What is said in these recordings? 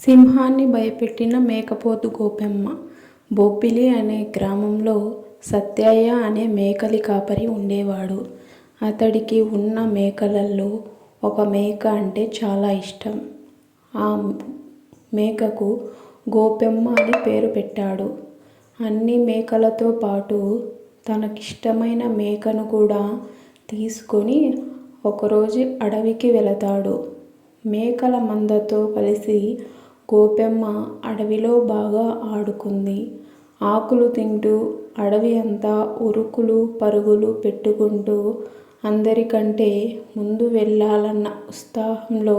సింహాన్ని భయపెట్టిన మేకపోతు గోపెమ్మ బొబ్బిలి అనే గ్రామంలో సత్యయ్య అనే మేకలి కాపరి ఉండేవాడు. అతడికి ఉన్న మేకలల్లో ఒక మేక అంటే చాలా ఇష్టం. ఆ మేకకు గోపెమ్మ అని పేరు పెట్టాడు. అన్ని మేకలతో పాటు తనకిష్టమైన మేకను కూడా తీసుకొని ఒకరోజు అడవికి వెళతాడు. మేకల మందతో కలిసి గోపెమ్మ అడవిలో బాగా ఆడుకుంది. ఆకులు తింటూ అడవి అంతా ఉరుకులు పరుగులు పెట్టుకుంటూ అందరికంటే ముందు వెళ్ళాలన్న ఉత్సాహంలో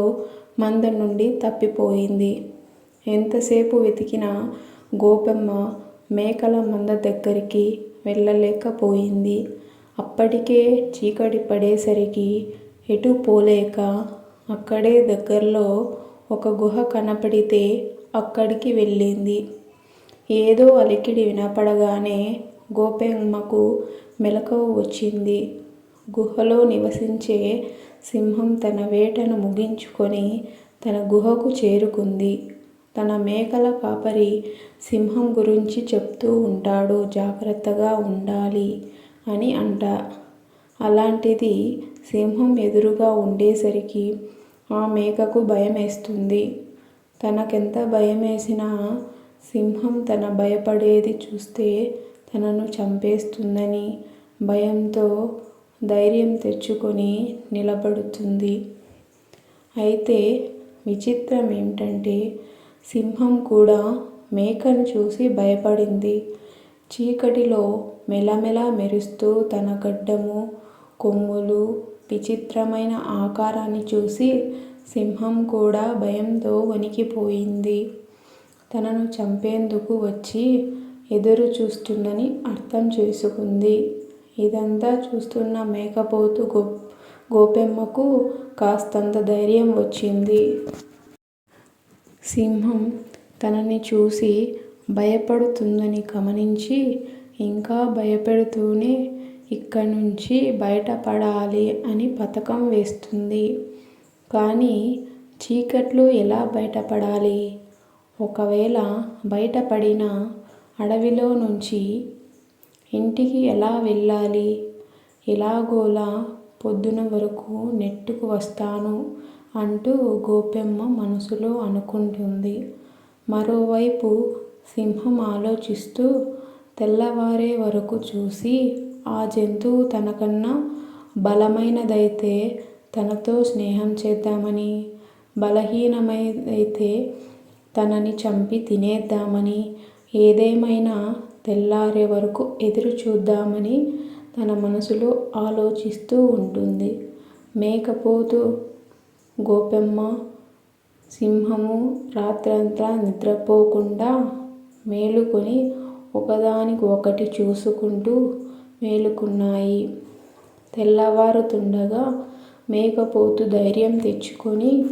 మంద నుండి తప్పిపోయింది. ఎంతసేపు వెతికినా గోపెమ్మ మేకల మంద దగ్గరికి వెళ్ళలేకపోయింది. అప్పటికే చీకటి పడేసరికి ఎటు పోలేక అక్కడే దగ్గరలో ఒక గుహ కనపడితే అక్కడికి వెళ్ళింది. ఏదో అలికిడి వినపడగానే గోపెమ్మకు మెలకువ వచ్చింది. గుహలో నివసించే సింహం తన వేటను ముగించుకొని తన గుహకు చేరుకుంది. తన మేకల కాపరి సింహం గురించి చెప్తూ ఉంటాడు జాగ్రత్తగా ఉండాలి అని అంట. అలాంటిది సింహం ఎదురుగా ఉండేసరికి ఆ మేకకు భయమేస్తుంది. తనకెంత భయమేసినా సింహం తన భయపడేది చూస్తే తనను చంపేస్తుందని భయంతో ధైర్యం తెచ్చుకొని నిలబడుతుంది. అయితే విచిత్రం ఏమిటంటే సింహం కూడా మేకను చూసి భయపడింది. చీకటిలో మెలమెల మెరుస్తూ తన గడ్డము కొమ్ములు విచిత్రమైన ఆకారాన్ని చూసి సింహం కూడా భయంతో వణికిపోయింది. తనను చంపేందుకు వచ్చి ఎదురు చూస్తుందని అర్థం చేసుకుంది. ఇదంతా చూస్తున్న మేకపోతు గో గోపెమ్మకు కాస్తంత ధైర్యం వచ్చింది. సింహం తనని చూసి భయపడుతుందని గమనించి ఇంకా భయపెడుతూనే ఇక్కడి నుంచి బయటపడాలి అని పథకం వేస్తుంది. కానీ చీకట్లో ఎలా బయటపడాలి? ఒకవేళ బయటపడిన అడవిలో నుంచి ఇంటికి ఎలా వెళ్ళాలి? ఎలాగోలా పొద్దున వరకు నెట్టుకు వస్తాను అంటూ గోపెమ్మ మనసులో అనుకుంటుంది. మరోవైపు సింహం ఆలోచిస్తూ తెల్లవారే వరకు చూసి ఆ జంతువు తనకన్నా బలమైనదైతే తనతో స్నేహం చేద్దామని బలహీనమైతే తనని చంపి తినేద్దామని ఏదేమైనా తెల్లారే వరకు ఎదురు చూద్దామని తన మనసులో ఆలోచిస్తూ ఉంటుంది. మేకపోతు గోపెమ్మ సింహము రాత్రంతా నిద్రపోకుండా మేలుకొని ఒకదానికి ఒకటి చూసుకుంటూ మేలుకున్నాయి. తెల్లవారుతుండగా మేకపోతు ధైర్యం తెచ్చుకొని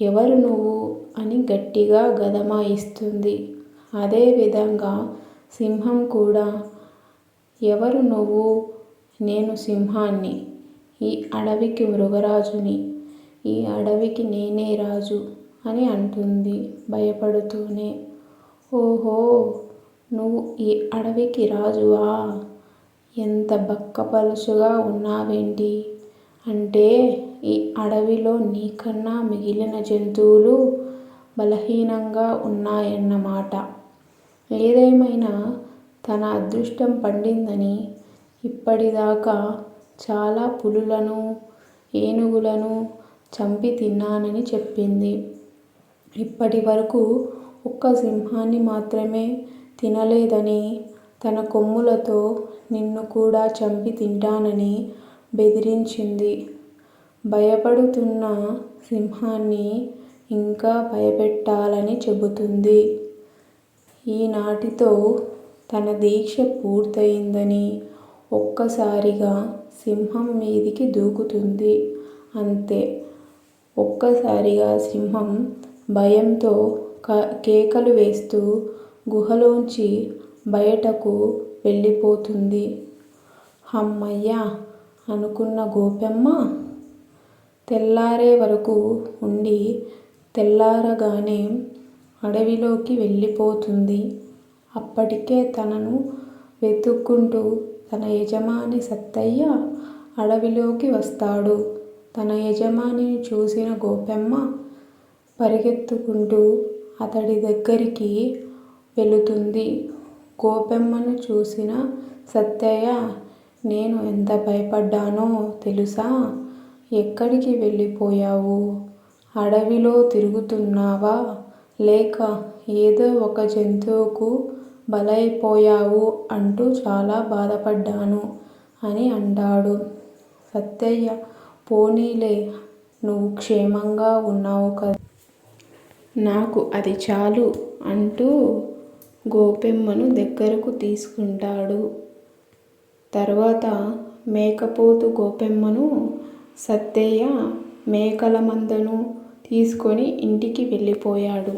ఎవరు నువ్వు అని గట్టిగా గదమాయిస్తుంది అదేవిధంగా సింహం కూడా ఎవరు నువ్వు? నేను సింహాన్ని. ఈ అడవికి మృగరాజుని. ఈ అడవికి నేనే రాజు అని అంటుంది భయపడుతూనే. ఓహో నువ్వు ఈ అడవికి రాజువా? ఎంత బక్కపలుచుగా ఉన్నావేంటి? అంటే ఈ అడవిలో నీకన్నా మిగిలిన జంతువులు బలహీనంగా ఉన్నాయన్నమాట. ఏదేమైనా తన అదృష్టం పండిందని ఇప్పటిదాకా చాలా పులులను ఏనుగులను చంపి తిన్నానని చెప్పింది. ఇప్పటి వరకు ఒక్క సింహాన్ని మాత్రమే తినలేదని తన కొమ్ములతో నిన్ను కూడా చంపి తింటానని బెదిరించింది. భయపడుతున్న సింహాన్ని ఇంకా భయపెట్టాలని చెబుతుంది. ఈనాటితో తన దీక్ష పూర్తయిందని ఒక్కసారిగా సింహం మీదికి దూకుతుంది. అంతే ఒక్కసారిగా సింహం భయంతో కేకలు వేస్తూ గుహలోంచి బయటకు వెళ్ళిపోతుంది. హమ్మయ్య అనుకున్న గోపెమ్మ తెల్లారే వరకు ఉండి తెల్లారగానే అడవిలోకి వెళ్ళిపోతుంది. అప్పటికే తనను వెతుక్కుంటూ తన యజమాని సత్తయ్య అడవిలోకి వస్తాడు. తన యజమానిని చూసిన గోపెమ్మ పరిగెత్తుకుంటూ అతడి దగ్గరికి వెళుతుంది. గోపెమ్మను చూసిన సత్తయ్య నేను ఎంత భయపడ్డానో తెలుసా? ఎక్కడికి వెళ్ళిపోయావు? అడవిలో తిరుగుతున్నావా? లేక ఏదో ఒక జంతువుకు బలైపోయావు అంటూ చాలా బాధపడ్డాను అని అంటాడు. సత్తయ్య పోనీలే నువ్వు క్షేమంగా ఉన్నావు కదా. నాకు అది చాలు అంటూ గోపెమ్మను దగ్గరకు తీసుకుంటాడు. తర్వాత మేకపోతు గోపెమ్మను సత్తయ్య మేకల మందను తీసుకొని ఇంటికి వెళ్ళిపోయాడు.